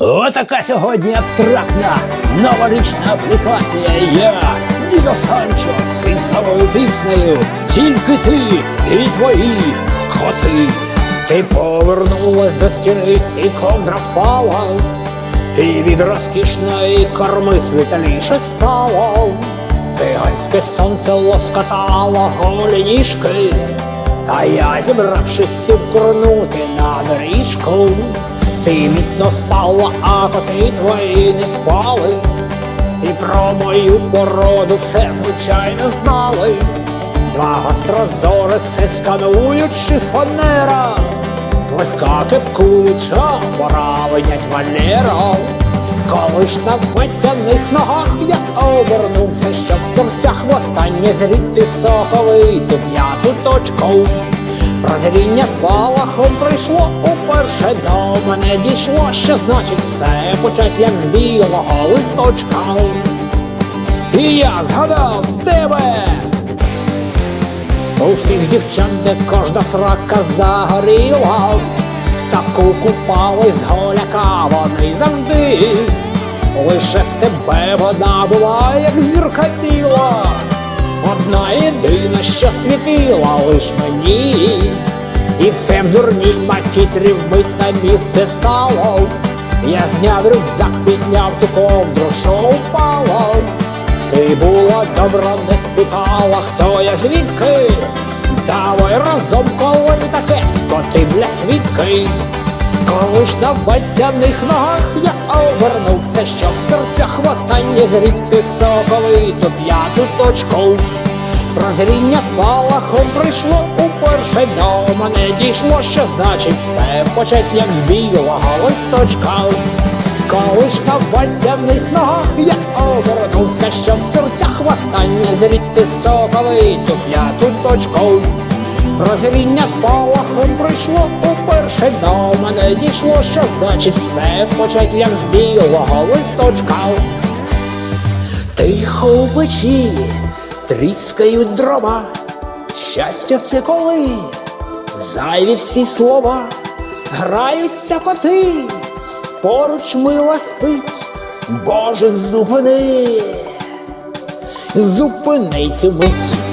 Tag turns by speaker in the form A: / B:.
A: Отака сьогодні абстрактна новорічна аплікація. Я, Дідо Санчос, із новою піснею Тільки ти і твої коти. Ти повернулась до стіни і ковдра впала, і від розкішної корми світліше стало. Циганське сонце лоскотало голі ніжки, а я, зібравшись сів курнути на доріжку. Ти міцно спала, а коти твої не спали. І про мою породу все звичайно знали. Два гострозорих все сканують шифонера, злегка пора винять Валера. Коли ж на витяних ногах я обернувся, щоб в серцях востаннє зріти соковиту п'яту точку. Прозріння з балахом прийшло уперше мене дійшло, що значить все почать як з білого листочка. І я згадав тебе. У всіх дівчат, де кожна срака загоріла, ставку купались голяка вони завжди. Лише в тебе вона була, як зірка біла. Одна єдина, що світила лиш мені, і все в дурній макітрі вмить на місце стало. Я зняв рюкзак, підняв ту ковдру, що упало. Ти була добра, не спитала, хто я звідки. Давай разом, коли таке, коти бля свідки. Коли ж на батяних ногах я обернувся, щоб в серцях востаннє зріти соковиту п'яту точку. Прозріння з балахом прийшло уперше до мене дійшло, що значить все почать як з білого листочка. Коли ж на батяних ногах я обернувся, щоб в серцях востаннє зріти соковиту п'яту точку. Прозріння з балахом прийшло уперше до мене дійшло, що значить все почать як з білого листочка. Тихо у печі тріскають дрова. Щастя це коли зайві всі слова, граються коти, поруч мила спить, Боже, зупини, зупини цю мить.